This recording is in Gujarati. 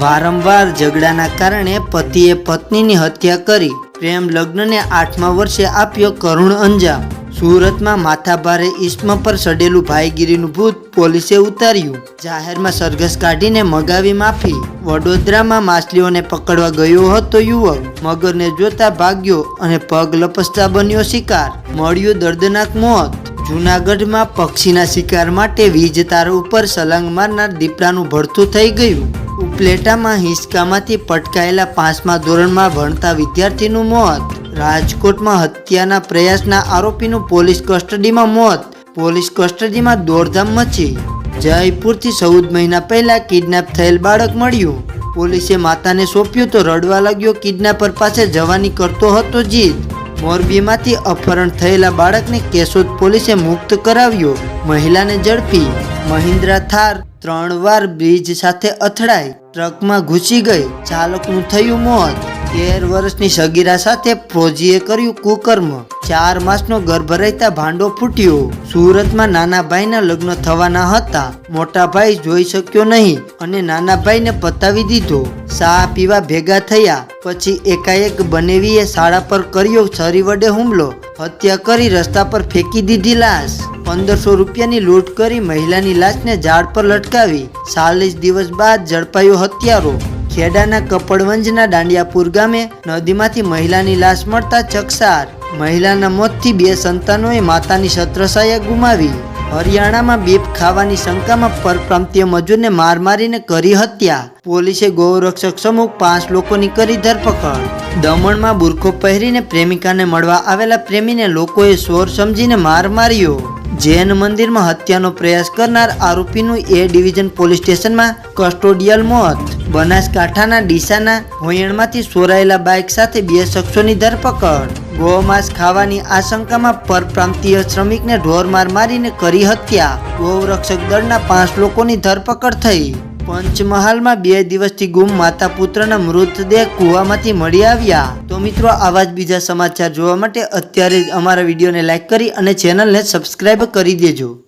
વારંવાર ઝઘડાના કારણે પતિએ પત્નીની હત્યા કરી. પ્રેમ લગ્નને આઠમા વર્ષે આપ્યો કરુણ અંજામ. સુરતમાં માથાભારે ઈસ્મ પર સડેલું ભાઈગીરીનું ભૂત પોલીસે ઉતાર્યું. જાહેરમાં સરઘસ કાઢીને મગાવી માફી. વડોદરામાં માછલીઓને પકડવા ગયો હતો યુવક. મગરને જોતા ભાગ્યો અને પગ લપસતા બન્યો શિકાર. મળ્યું દર્દનાક મોત. જૂનાગઢમાં પક્ષીના શિકાર માટે વીજ તાર ઉપર સલંગ મારનાર દીપડાનું ભડથું થઈ ગયું. ઉપલેટામાં હિંચકામાંથી પટકાયેલા પાંચમા ધોરણમાં ભણતા વિદ્યાર્થીનું મોત, રાજકોટમાં હત્યાના પ્રયાસના આરોપીનું પોલીસ કસ્ટડીમાં મોત, પોલીસ કસ્ટડીમાં દોડધામ મચી. જયપુરથી ચૌદ મહિના પહેલા કિડનેપ થયેલ બાળક મળ્યું. પોલીસે માતાને સોંપ્યું તો રડવા લાગ્યો કિડનેપર પાસે જવાની કરતો હતો જીત મોરબીમાંથી અપહરણ થયેલા બાળકને કેશોદ પોલીસે મુક્ત કરાવ્યો. મહિલાને ઝડપી. મહિન્દ્રા થાર ત્રણ વાર બ્રિજ સાથે અથડાઈ, ટ્રકમાં ઘૂસી ગઈ. ચાલકનું થયું મોત. તેર વર્ષની સગીરા સાથે ફોજીએ કર્યું કુકર્મ. ચાર માસનો ગર્ભ રહેતા ભાંડો ફૂટ્યો. સુરતમાં નાના ભાઈના લગ્ન થવાના હતા. મોટા ભાઈ જોઈ શક્યો નહીં અને નાના ભાઈને પતાવી દીધો. સા પીવા ભેગા થયા. પછી એકાએક બનેવીએ શાળા પર કર્યો છરી વડે હુમલો. હત્યા કરી રસ્તા પર ફેંકી દીધી લાશ. પંદરસો રૂપિયાની લૂંટ કરી મહિલાની લાશને ઝાડ પર લટકાવી ચાલીસ દિવસ બાદ ઝડપાયો હત્યારો. ખેડાના કપડવંજના દાંડિયાપુર ગામે નદીમાંથી મહિલાની લાશ મળતા ચકસાર. મહિલાના મોતથી બે સંતાનોએ માતાની છત્રછાયા ગુમાવી. હરિયાણામાં બીફ ખાવાની શંકામાં પરપ્રાંતીય મજૂરને માર મારીને કરી હત્યા. પોલીસે ગૌરક્ષક સમૂહ પાંચ લોકોની કરી ધરપકડ. દમણમાં બુરખો પહેરીને પ્રેમિકાને મળવા આવેલા પ્રેમીને લોકોએ ચોર સમજીને માર માર્યો. જૈન મંદિરમાં હત્યાનો પ્રયાસ કરનાર આરોપીનું એ ડિવિઝન પોલીસ સ્ટેશનમાં કસ્ટોડિયલ મોત. બનાસકાંઠાના ડીસાના હોયણમાંથી સોરાયેલા બાઇક સાથે બે શખ્સોની ધરપકડ. ગોમાંસ ખાવાની આશંકામાં પરપ્રાંતીય શ્રમિકને ઢોરમાર મારીને કરી હત્યા. ગૌરક્ષક દળના પાંચ લોકોની ધરપકડ થઈ. પંચમહાલમાં બે દિવસથી ગુમ માતા પુત્રના મૃતદેહ કૂવામાંથી મળી આવ્યા. મિત્રો, આવા જ બીજા સમાચાર જોવા માટે અત્યારે જ અમારા વિડીયોને લાઇક કરી અને ચેનલને સબસ્ક્રાઈબ કરી દેજો.